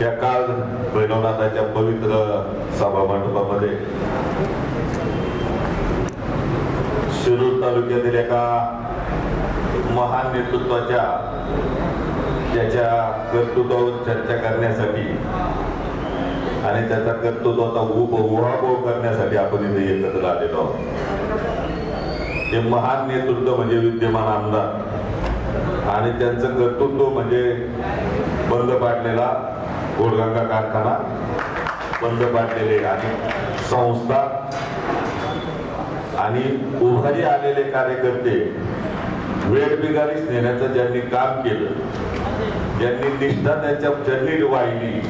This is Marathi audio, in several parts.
या काल भैरवनाथाच्या पवित्र सभा मंडपामध्ये शिरूर तालुक्यातील एका महान नेतृत्वाच्या त्याच्या कर्तृत्वावर चर्चा करण्यासाठी आणि त्याचा कर्तृत्वाचा उप उहापोह करण्यासाठी आपण इथे एकत्र आलेलो आहोत. हे महान नेतृत्व म्हणजे विद्यमान आमदार. आणि त्यांचं कर्तृत्व म्हणजे बंद पाडलेला गोडगंगा कारखाना बंद पाडलेले आणि संस्था आणि उभारी आलेले कार्यकर्ते वेळ बिगारीस नेण्याचं ज्यांनी काम केलं ज्यांनी निष्ठा त्यांच्या चरणी वाहिली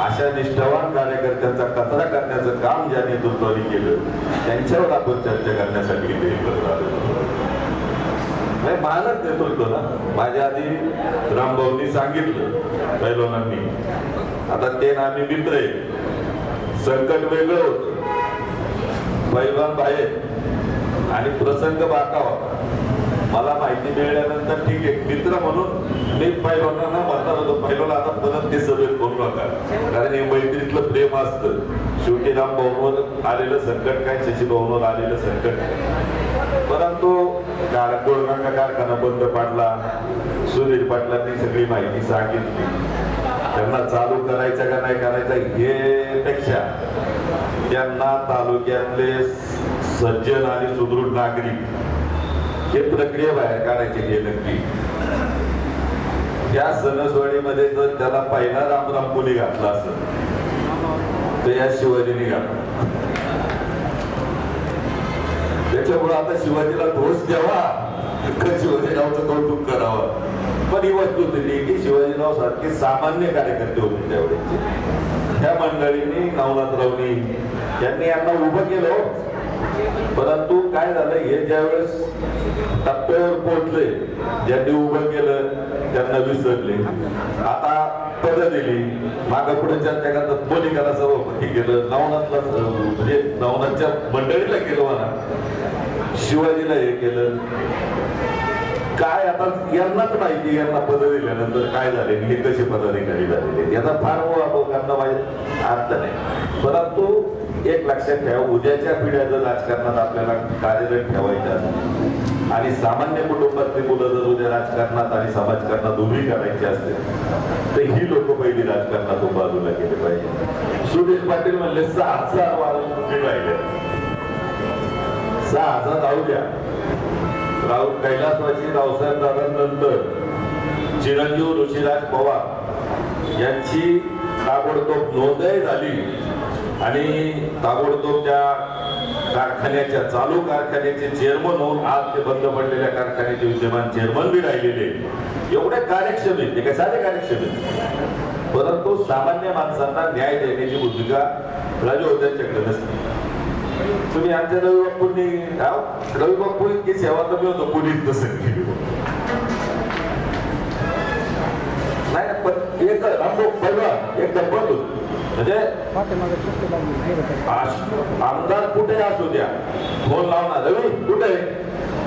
अशा निष्ठावान कार्यकर्त्यांचा कचरा करण्याचं काम ज्या नेतृत्वाने केलं त्यांच्यावर आपण चर्चा करण्यासाठी इथे एकत्र आलो. नाही मानच नेतृत्व ना. माझ्या आधी रामभाऊनी सांगितलं पैलवानांनी. आता ते ना आम्ही मित्र आहे संकट वेगळं होत. पैलवान बाहेर. आणि प्रसंग बाका होता मला माहिती मिळाल्यानंतर ठीक आहे. मित्र म्हणून मी पैलवानांना म्हणणार होतो पैलवान आता परत ते सगळे करू नका. कारण हे मैत्रीतलं प्रेम असतं. शेवटी राम भाऊंवर आलेलं संकट काय? शशी भाऊंवर आलेलं संकट परंतु गोळगंगा कारखाना बंद पाडला. सुनील पाटलांनी सगळी माहिती सांगितली. त्यांना चालू करायचा का नाही करायचा हे पेक्षा त्यांना तालुक्यातले सज्जन आणि सुदृढ नागरिक हे प्रक्रिया बाहेर काढायचे हे नक्की. त्या सणसवाडीमध्ये जर त्याला पहिला रामराम कोणी घातला असेल तर या शिवाजीने घातला त्याच्यामुळे आता शिवाजीला दोष द्यावा का शिवाजीरावचं कौतुक करावं. पण ही वस्तुस्थिती की शिवाजीराव सारखे सामान्य कार्यकर्ते होते त्यावेळेचे त्या मंडळींनी नवनाथरावनी यांनी यांना उभं केलं हो. परंतु काय झालं? हे ज्यावेळेस टप्प्यावर पोहोचले ज्यांनी उभं केलं त्यांना विसरले. आता पद दिली. माग पुढे चर्चा करतात मोनिकाला सभापती केलं नवनाथला म्हणजे नवनाथच्या मंडळीला केलं म्हणा. शिवाजीला हे केलं. काय आता यांनाच माहिती यांना पद दिल्यानंतर काय झाले? हे कसे पदाधिकारी झालेले? याचा फार लोकांना करणं अर्थ नाही. परंतु एक लक्षात ठेवा उद्याच्या पिढ्या जर राजकारणात आपल्याला कार्यरत ठेवायच्या आणि सामान्य कुटुंबातली मुलं जर उद्या राजकारणात आणि समाजकारणात उभी करायची असतील तर ही लोक पहिली राजकारणातून बाजूला गेले पाहिजे. सुनील पाटील म्हणले सहा हजार माणूस राहिले. सहा हजार राहू द्या. राहुल कैलासवासी रावसाहेब दादांनंतर चिरंजीव ऋषिराज पवार यांची ताबडतोब नोंदही झाली आणि ताबडतोब त्या कारखान्याच्या चालू कारखान्याचे चेअरमन होऊन आज ते बंद पडलेल्या कारखान्याचे विद्यमान चेअरमन बी राहिलेले एवढे कार्यक्षम आहेत ते काय साधे कार्यक्षम आहेत? परंतु सामान्य माणसांना न्याय देण्याची भूमिका राजहोत्यांच्याकडे नसते. तुम्ही आमच्या रवी बापूंनी रवी बापू इतकी सेवा कमी होतो पोलीस तसं केली नाही पण एक रामभाऊ पहिला एक गंमत म्हणजे आमदार कुठे असू द्या. फोन लावणार. रवी कुठे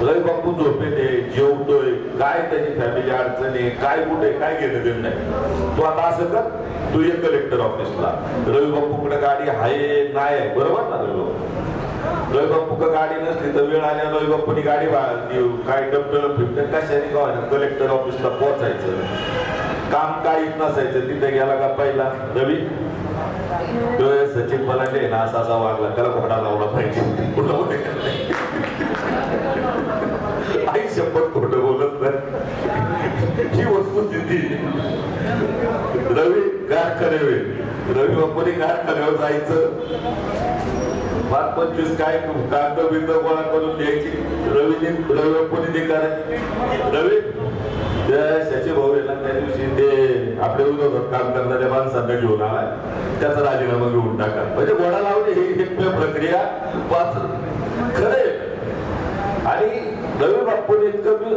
रवी बाप्पू झोपेते जेवतोय. काय त्याची फॅमिली अडचणी काय कुठे काय घेणं देणं नाही. तू आता असं कर. तू ये कलेक्टर ऑफिसला रवी बाप्पूकडे गाडी आहे नाही बरोबर ना रवी बाप्पू बाप्पू का गाडी नसली तर वेळ आल्या लोई बाप्पूनी गाडी बाळगली काय डबडं फिरतं कशाने का कलेक्टर ऑफिसला पोहोचायचं. काम काहीच नसायचं. तिथे गेला का पहिला? रवी? सचिन मलांडे ना असा असा वागला त्याला घोडा लावला पाहिजे. कुठं आई शपथ खोट बोलत नाही. ही वस्तुस्थिती रवी गार करावे. रवी बाप्पूनी गार करावं जायचं. पाच पंचवीस काय कागद बिंद गोळा करून द्यायची रवी रवी कोणी ते करायचे रवी? त्याचे भाऊ येणार त्या दिवशी ते आपल्या विरोधात काम करणाऱ्या माणसांना घेऊन आलाय. त्याचा राजीनामा घेऊन टाका. म्हणजे घोडा लावणे ही एक प्रक्रिया पाच खरे आणि रवी बाप्पूने इतकं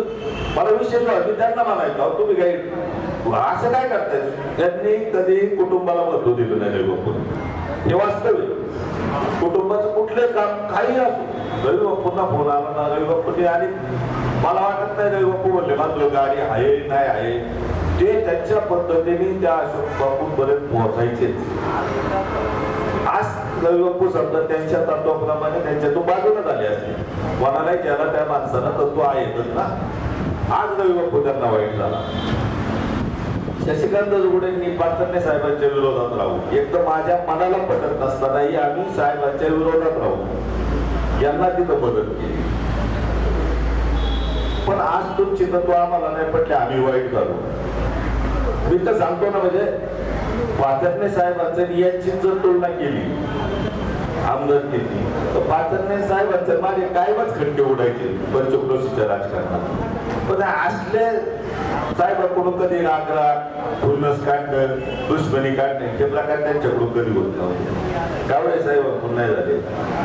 मला विशेष मी त्यांना म्हणायचं तुम्ही काही असं काय करताय? त्यांनी कधी कुटुंबाला महत्त्व दिलं नाही रवी बाप्पूने हे वास्तविक. कुटुंबाचं कुठले काम काही असो. रवी बाप्पूंना फोन आला ना रवी बाप्पूने आणि मला वाटत नाही रवी बाप्पू म्हणले मात्र गाडी आहे नाही आहे. ते त्यांच्या पद्धतीने त्या अशोक बापूंपर्यंत पोहोचायचे. आज रविबापू समजा त्यांच्या तत्वाप्रमाणे त्यांच्यातून बाजूला झाले असते कोणालाही ज्याला त्या माणसाला तत्व आहेतच ना. आज रविबापू त्यांना वाईट झाला. शशिकांत जोगडेंनी पाचन्ने साहेबांच्या विरोधात राहू. एक तर माझ्या मनाला पटत नसतानाही आम्ही साहेबांच्या विरोधात राहू. यांना तिथं मदत केली. पण आज तुमची तत्व आम्हाला नाही पटले आम्ही वाईट झालो. मी तर सांगतो ना म्हणजे पाचन्ने साहेबांचं यांची जर तुलना केली आमदारकीची तर पाचन्ने साहेबांचं माझे कायमच खटके उडायचे पंचक्रोशीच्या राजकारणात. पण असले साहेबांकडून कधी रागराग फुलनस काढणं दुश्मनी काढणे हे प्रकार त्यांच्याकडून कधी होत नव्हते. कावळे साहेबांकडून नाही झाले.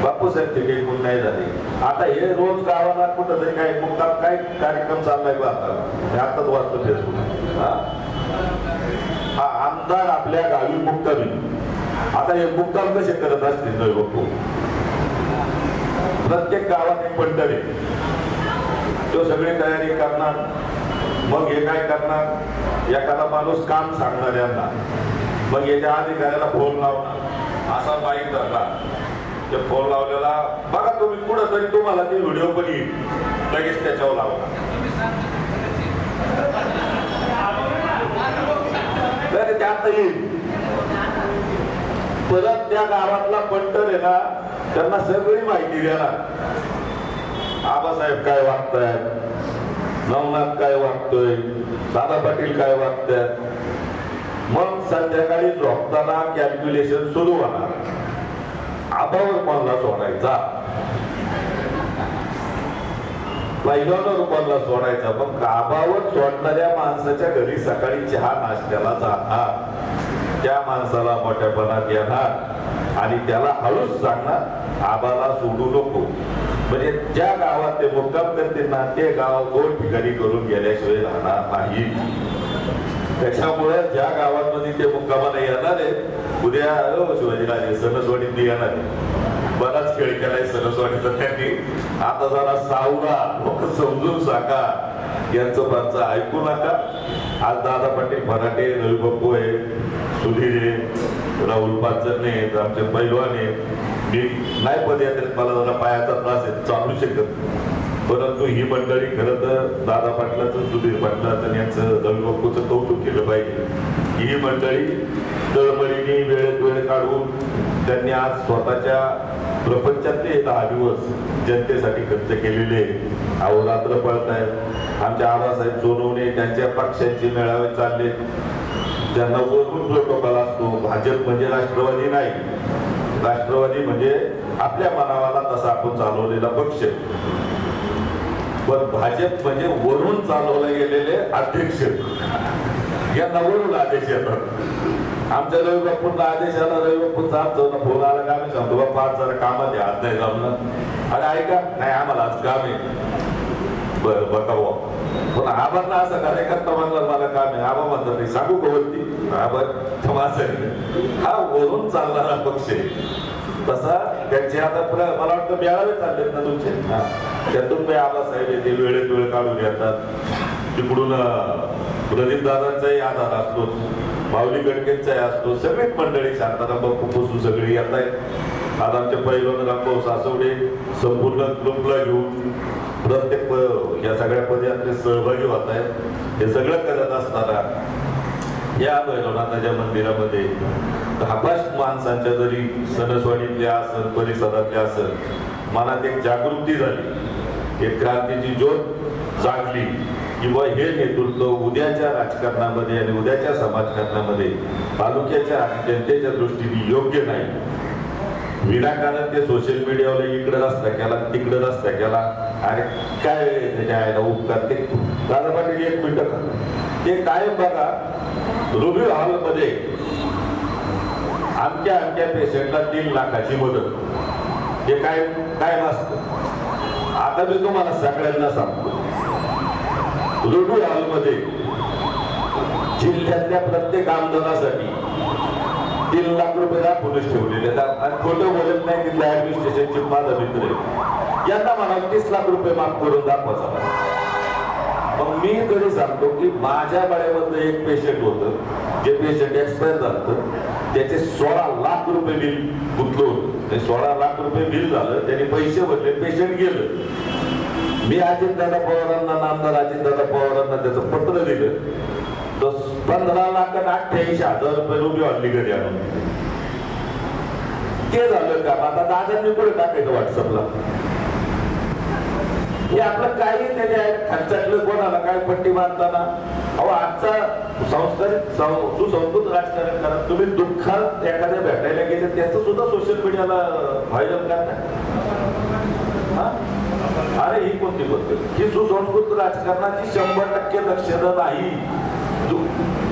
बापू साहेब ते काही नाही झाले. आता हे रोज गावाला कुठं तरी काही मुक्काम काय कार्यक्रम चाललाय बा आता. हे आताच वाचतो फेसबुक हा? हा आमदार आपल्या गावी मुक्कामी. आता हे मुक्काम कसे करत असतील नवी प्रत्येक गावात एक पंढरी तो सगळी तयारी करणार मग हे काय करणार? एखादा माणूस काम सांगणार यांना मग याच्या अधिकाऱ्याला फोन लावणार. असा बाईक धरला. ते फोन लावलेला बघा तुम्ही कुठं तरी तुम्हाला ती व्हिडिओ पण येईल. लगेच त्याच्यावर लावला. तर येईल. परत त्या गावातला पंटर आहे ना त्यांना सगळी माहिती देणार आबासाहेब काय वागतायत? नवनाथ काय वागतोय? दादा पाटील काय वागतायत? मग संध्याकाळी झोपताना कॅल्क्युलेशन सुरू होणार. आबावर कोणला सोडायचा? पहिल्यावर कोणला सोडायचा? मग आबावर सोडणाऱ्या माणसाच्या घरी सकाळी चहा नाश्त्याला जाणार. त्या माणसाला मोठ्यापणात येणार आणि त्याला हळूच सांगणार आबाला सोडू नको. म्हणजे ज्या गावात ते मुक्काम करतील ना ते गाव दोन ठिकाणी करून गेल्याशिवाय राहणार नाही. त्याच्यामुळे ज्या गावांमध्ये ते मुक्कामाला येणार आहे उद्या शिवाजीराजे सणसवाडीत येणार आहे बराच खेळ केलाय सणसवाडीचा त्यांनी. आता जरा सावरा लोक समजून सांगा. यांचं पंच ऐकू नका. आज दादा पाटील मराठे रविबापू आहे सुधीर आहे राहुल पाचरणे आहेत आमचे पैलवान आहेत. मी नाही पदयात्रेत मला जरा पायाचा त्रास आहे चालू शकत परंतु ही मंडळी खरं तर दादा पाटलाचं सुधीर पाटलाचं यांचं रविबापूचं कौतुक केलं पाहिजे. ही मंडळी तळमळीने वेळेत वेळ काढून त्यांनी आज स्वतःच्या प्रपंचातले दहा दिवस जनतेसाठी खर्च केलेले अहोरात्र पळतायत. आमच्या आबासाहेब सोनवणे त्यांच्या पक्षांचे मेळावे चालले ज्यांना वरून प्रोटोकॉल असतो. भाजप म्हणजे राष्ट्रवादी नाही. राष्ट्रवादी म्हणजे आपल्या मनावाला तसा आपण चालवलेला पक्ष. पण भाजप म्हणजे वरून चालवले गेलेले अध्यक्ष. या नवरून आदेश येतात. आमच्या रवी बापूंना आदेश आला रवी बापूंचा आमचा फोन आला का? आम्ही सांगतो बाप्पा आज जरा कामात आहे आज नाही जमलं अरे ऐका. नाही आम्हाला आज काम आहे. बरं बघा बुवा. पण आबांना असं कार्यकर्ता म्हणला मला काम आहे. आबा म्हणतात "नाही, सांगू का वरती? आबा माझं आहे." हा वरून चालणारा पक्ष आहे. तसा त्यांचे आता पुन्हा मला वाटतं मेळावे चाललेत ना तुमचे. त्यातून मी आबासाहेब येते वेळेत वेळ काढून येतात तिकडून प्रदीप दादांचाही आधार असतो माऊली गडकेंचाही असतो सगळीच मंडळी शांताराम बसू सगळी येत आहेत आज आमचे पैलवान रामभाऊ सासवडे संपूर्ण ग्रुपला घेऊन प्रत्येक या सगळ्या पदयात्रेत सहभागी होत आहेत हे सगळं करत असताना या भैरवनाथाच्या मंदिरामध्ये धापाश माणसांच्या जरी सणसवाडीतल्या असन परिसरातल्या असन मनात एक जागृती झाली. एक क्रांतीची ज्योत जागली किंवा हे नेतृत्व उद्याच्या राजकारणामध्ये आणि उद्याच्या समाजकारणामध्ये तालुक्याच्या जनतेच्या दृष्टीने योग्य नाही. विनाकारण ते सोशल मीडियावर इकडे रस्ता केला तिकडे रस्ता केला. अरे काय त्याच्या आयला उपकार? ते दादा पाटील एक मिनिट ते कायम बघा रुबी हॉलमध्ये आमच्या आमच्या पेशंटला तीन लाखाची मदत. ते काय काय नसतं आता मी तुम्हाला सगळ्यांना सांगतो. रुबी हॉलमध्ये जिल्ह्यातल्या प्रत्येक आमदारासाठी तीन लाख रुपये दाखवूनच ठेवलेले आणि खोटं बोलत नाही तिथल्या ऍडमिनिस्ट्रेशनचे माझा मित्र आहे. यांना म्हणा तीस लाख रुपये माफ करून दाखवा चला मग मी कधी सांगतो की माझ्या बाळ्यामधलं एक पेशंट होतं जे पेशंट एक्सपायर झालं त्याचे सोळा लाख रुपये बिल गुंतलो ते सोळा लाख रुपये बिल झालं त्याने पैसे भरले पेशंट गेलं. मी अजितदादा पवारांना नामदार अजितदादा पवारांना त्याचं पत्र दिलं. तर पंधरा लाख अठ्ठ्याऐंशी हजार रुपये रुपये आणली घरी आणून. ते झालं का आता दादांनी पुढे टाकायचं व्हॉट्सअपला. हे आपलं काही त्याच्या खर्चातलं कोणाला काय पट्टी मारताना. अहो आजचा संस्कारित सुसंस्कृत राजकारण करा. तुम्ही दुःखात एखाद्या भेटायला गेले त्याचं सुद्धा सोशल मीडियाला व्हायरल का हा? अरे ही कोणती पद्धत? ही सुसंस्कृत राजकारणाची शंभर टक्के लक्षणं नाही.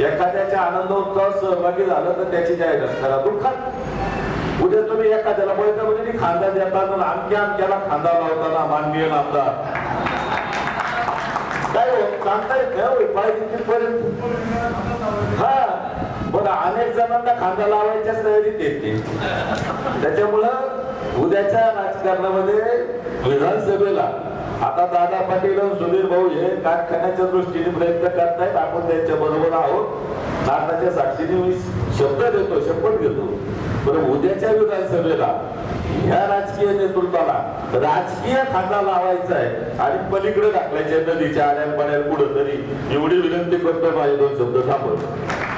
एखाद्याच्या आनंदोत्सवात सहभागी झालं तर त्याची जाहिरात करा दुःखात उद्या तुम्ही एखाद्याला बैठकीमध्ये खांदा देताना आमक्या आमच्याला खांदा लावताना माननीय नामदार. काय हो, सांगता येत नाही हो, पाहिजे तिथपर्यंत. हा पण अनेक जणांना खांदा लावायच्याच तयारीत येते त्याच्यामुळं उद्याच्या राजकारणामध्ये विधानसभेला आता दादा पाटील आणि सुधीर भाऊ हे कारखान्याच्या दृष्टीने प्रयत्न करतायत. आपण त्यांच्या बरोबर आहोत. नाताच्या साक्षीने मी शब्द देतो शपथ घेतो. पण उद्याच्या विधानसभेला ह्या राजकीय नेतृत्वाला राजकीय खांदा लावायचा आहे आणि पलीकडे टाकल्याच्या नदीच्या आड्यान पाण्यात कुठं तरी एवढी विनंती करतो माझे दोन शब्द थांबवतो.